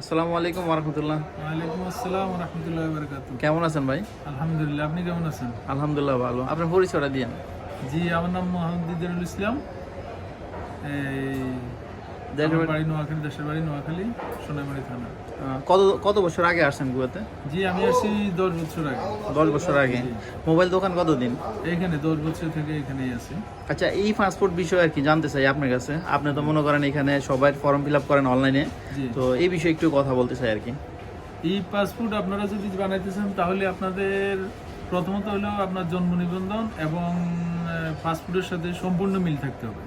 আসসালামু আলাইকুম ওরহামতুল্লাহ ওয়ালাইকুম আসসালাম রহমতুল্লাহ বারকাত কেমন আছেন ভাই? আলহামদুলিল্লাহ আপনি কেমন আছেন? আলহামদুলিল্লাহ ভালো। আপনার পরিচয়টা দিয়েন। জি আমার নাম মোহাম্মদ দিদারুল ইসলাম। এই আমার বাড়ি- নোয়াখালী দেশের বাড়ি নোয়াখালী সোনাইমারি থানা। কত কত বছর আগে আসছেন কুয়েতে জি আমি আসছি দশ বছর আগে। দশ বছর আগে। মোবাইল দোকান কতদিন? এইখানে দশ বছর থেকে এখানেই আছি। আচ্ছা এই পাসপোর্ট বিষয়ে আর কি জানতে চাই আপনার কাছে। আপনি তো মনে করেন এখানে সবাই ফর্ম ফিল আপ করেন অনলাইনে তো এই বিষয়ে একটু কথা বলতে চাই আর কি। এই পাসপোর্ট আপনারা যদি বানাইতে চান তাহলে আপনাদের প্রথমত হলো আপনার জন্ম নিবন্ধন এবং পাসপোর্টের সাথে সম্পূর্ণ মিল থাকতে হবে।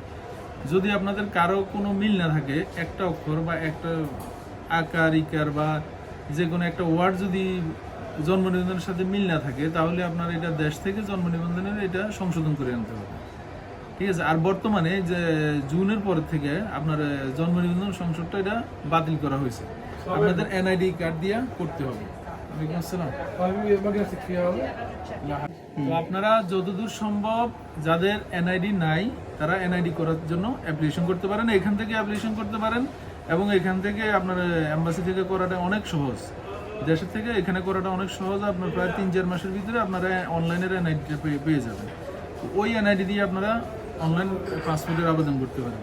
যদি আপনাদের কারও কোনো মিল না থাকে একটা অক্ষর বা একটা আকার ইকার বা যে কোনো একটা ওয়ার্ড যদি জন্ম নিবন্ধনের সাথে মিল না থাকে তাহলে আপনার এটা দেশ থেকে জন্ম নিবন্ধনের এটা সংশোধন করে আনতে হবে ঠিক আছে আর বর্তমানে যে জুনের পর থেকে আপনার জন্ম নিবন্ধন সংসদটা এটা বাতিল করা হয়েছে আপনাদের এনআইডি কার্ড দিয়া করতে হবে আসসালাম তো আপনারা যতদূর সম্ভব যাদের এনআইডি নাই তারা এনআইডি করার জন্য অ্যাপ্লিকেশন করতে পারেন এখান থেকে অ্যাপ্লিকেশন করতে পারেন এবং এখান থেকে আপনার এম্বাসি থেকে করাটা অনেক সহজ। দেশের থেকে এখানে করাটা অনেক সহজ আপনার প্রায় তিন চার মাসের ভিতরে আপনারা অনলাইনের এনআইডিটা পেয়ে যাবেন। ওই এনআইডি দিয়ে আপনারা অনলাইন পাসপোর্টের আবেদন করতে পারেন।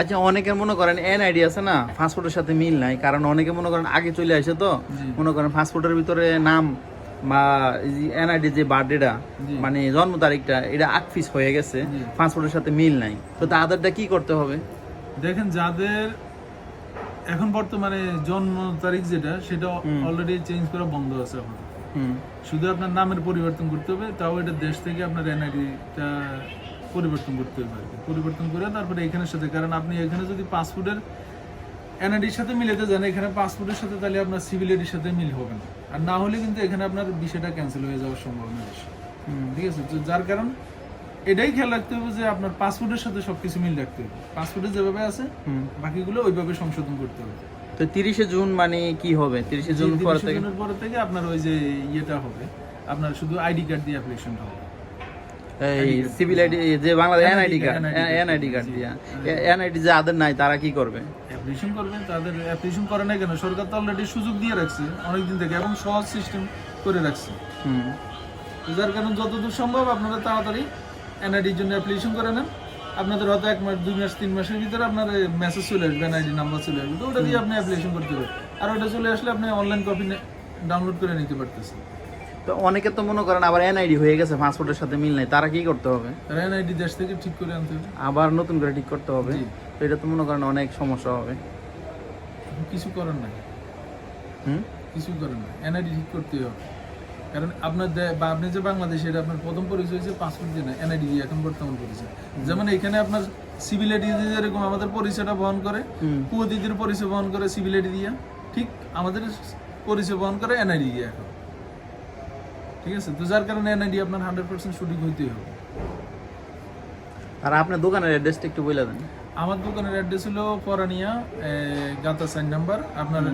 আচ্ছা অনেকে মনে করেন এনআইডি আছে না পাসপোর্টের সাথে মিল নাই কারণ অনেকে মনে করেন আগে চলে আসে তো। মনে করেন পাসপোর্টের ভিতরে নাম বা এনআইডি যে বার্থডেটা মানে জন্ম তারিখটা এটা আকফিস হয়ে গেছে পাসপোর্টের সাথে মিল নাই। তো তাদেরটা কি করতে হবে? দেখেন যাদের এখন বর্তমানে জন্ম তারিখ যেটা সেটা অলরেডি চেঞ্জ করা বন্ধ আছে এখন। শুধু আপনার নামের পরিবর্তন করতে হবে তাও এটা দেশ থেকে আপনার এনআইডিটা পরিবর্তন করতে হবে পরিবর্তন করে তারপরে এখানের সাথে কারণ আপনি এখানে যদি পাসপোর্টের এনআইডির সাথে মিলাতে যান এখানে পাসপোর্টের সাথে তাহলে আপনার সিভিল আইডির সাথে মিল হবে না। আর না হলে কিন্তু এখানে আপনার বিষয়টা ক্যান্সেল হয়ে যাওয়ার সম্ভাবনা বেশি। ঠিক আছে? তো যার কারণ এটাই খেয়াল রাখতে হবে যে আপনার পাসপোর্টের সাথে সবকিছু মিল রাখতে হবে। পাসপোর্টে যেভাবে আছে বাকিগুলো ওইভাবে সংশোধন করতে হবে। তো তিরিশে জুন মানে কি হবে? তিরিশে জুন পরে থেকে? আপনার ওই যে ইয়েটা হবে আপনার শুধু আইডি কার্ড দিয়ে অ্যাপ্লিকেশনটা হবে। এই সিভিল আইডি যে Bangladesh NID card NID card. দিয়া এনআইডি যাদের নাই তারা কি করবে? অ্যাপ্লিকেশন করবেন তাদের অ্যাপ্লিকেশন করে না কেন? সরকার তো অলরেডি সুযোগ দিয়ে রাখছে অনেকদিন থেকে এবং সহজ সিস্টেম করে রাখছে। হুম। যার কারণে যতদূর সম্ভব আপনারা তাড়াতাড়ি এনআইডির জন্য অ্যাপ্লিকেশন করে নেন। আপনাদের হয়তো এক মাস দুই মাস তিন মাসের ভিতরে আপনার মেসেজ চলে আসবে এনআইডি নাম্বার চলে আসবে। তো ওটা দিয়ে আপনি অ্যাপ্লিকেশন করতে পারবেন। আর ওটা চলে আসলে আপনি অনলাইন কপি ডাউনলোড করে নিতে পারতেছেন। তো অনেকে তো মনে করেন আবার এনআইডি হয়ে গেছে পাসপোর্টের সাথে মিল নাই তারা কি করতে হবে? এনআইডি দেশ থেকে ঠিক করে আনতে হবে। আবার নতুন করে ঠিক করতে হবে। তো এটা তো মনে করেন অনেক সমস্যা হবে। কিছু করার নাই। হুম? কিছু করেন না এনআইডি ঠিক করতে হবে। কারণ আপনার বা আপনি যে বাংলাদেশে এটা আপনার প্রথম পরিচয় হয়েছে পাসপোর্ট দিয়ে না এনআইডি দিয়ে এখন বর্তমান পরিচয়। যেমন এখানে আপনার সিভিল আইডি যেরকম আমাদের পরিচয়টা বহন করে হুম। কুয়তিদের পরিচয় বহন করে সিভিল আইডি দিয়ে ঠিক আমাদের পরিচয় বহন করে এনআইডি দিয়ে এখন। ঠিক আছে? তো যার কারণে এনআইডি আপনার হান্ড্রেড পার্সেন্ট সঠিক হইতেই হবে। আর আপনার দোকানের অ্যাড্রেসটা একটু বলে দেন। আমার দোকানের অ্যাড্রেস হলো পরানিয়া গাতা সাইন নাম্বার। আপনার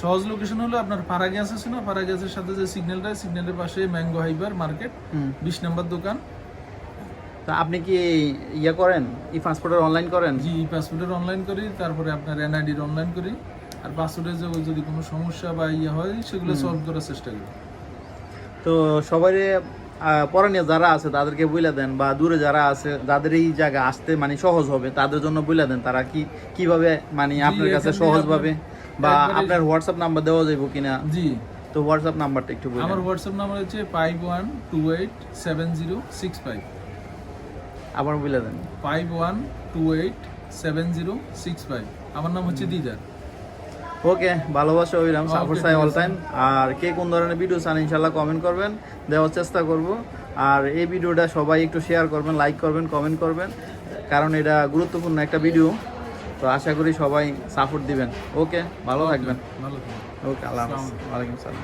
সহজ লোকেশন হলো আপনার ফারা গ্যাস আছে না ফারা গ্যাসের সাথে যে সিগন্যালটা সিগন্যালের পাশে ম্যাঙ্গো হাইবার মার্কেট বিশ নাম্বার দোকান। তা আপনি কি ইয়ে করেন? ই পাসপোর্টের অনলাইন করেন? জি পাসপোর্টের অনলাইন করি তারপরে আপনার এনআইডির অনলাইন করি। আর পাসপোর্টের যে যদি কোনো সমস্যা বা ইয়ে হয় সেগুলো সলভ করার চেষ্টা করি। তো সবাই পরনীয় যারা আছে তাদেরকে বলে দেন বা দূরে যারা আছে যাদের এই জায়গায় আসতে মানে সহজ হবে তাদের জন্য বলে দেন তারা কি কীভাবে মানে আপনার কাছে সহজভাবে বা আপনার হোয়াটসঅ্যাপ নাম্বার দেওয়া যাবে কিনা? জি। তো হোয়াটসঅ্যাপ নাম্বারটা একটু বলুন আমার হোয়াটসঅ্যাপ নাম্বার হচ্ছে five one two eight seven zero six five আবার বলে দেন। Five one two eight seven zero six five আমার নাম হচ্ছে দিদার। ওকে ভালোবাসা অভিরাম সাপোর্ট চাই অল টাইম আর কে কোন ধরনের ভিডিও চান ইনশাল্লাহ কমেন্ট করবেন দেওয়ার চেষ্টা করব। আর এই ভিডিওটা সবাই একটু শেয়ার করবেন লাইক করবেন কমেন্ট করবেন কারণ এটা গুরুত্বপূর্ণ একটা ভিডিও তো আশা করি সবাই সাপোর্ট দিবেন। ওকে ভালো থাকবেন। ভালো থাকবেন। ওকে আল্লাহ ওয়ালাইকুম সালাম।